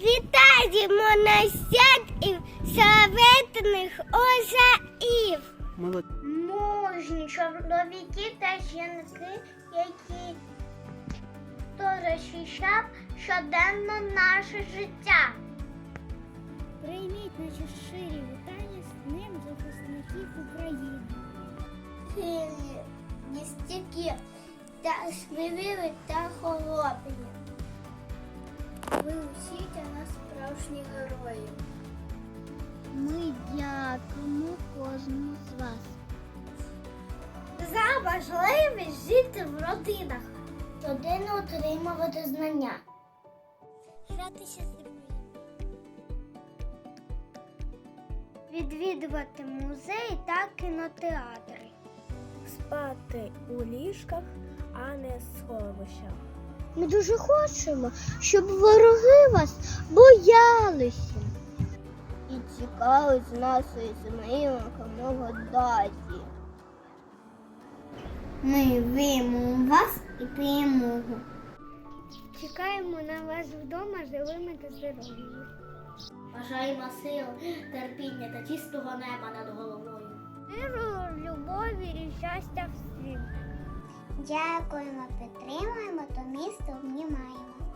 Вітаємо на свят і славетних озаїв. Мужні чоловіки та жінки, які хто захищав щоденно наше життя. Прийміть наші щирі вітання з Днем захисників України. Сильні, нестійкі та сміливі та холодні. Ви усі для нас справжні герої. Ми дякуємо кожному з вас. За важливість жити в родинах. Щоденно отримувати знання. Гратися з друзями. Відвідувати музеї та кінотеатри. спати у ліжках, а не в сховищах. Ми дуже хочемо, щоб вороги вас боялися. І цікавить з нашої землі якомога далі. Ми виймемо вас і перемогу. Чекаємо на вас вдома живими та здоровими. Бажаємо сил, терпіння та чистого неба над головою. Миру, любові і щастя всім. Дякуємо, підтримуємо, то місто обнімаємо.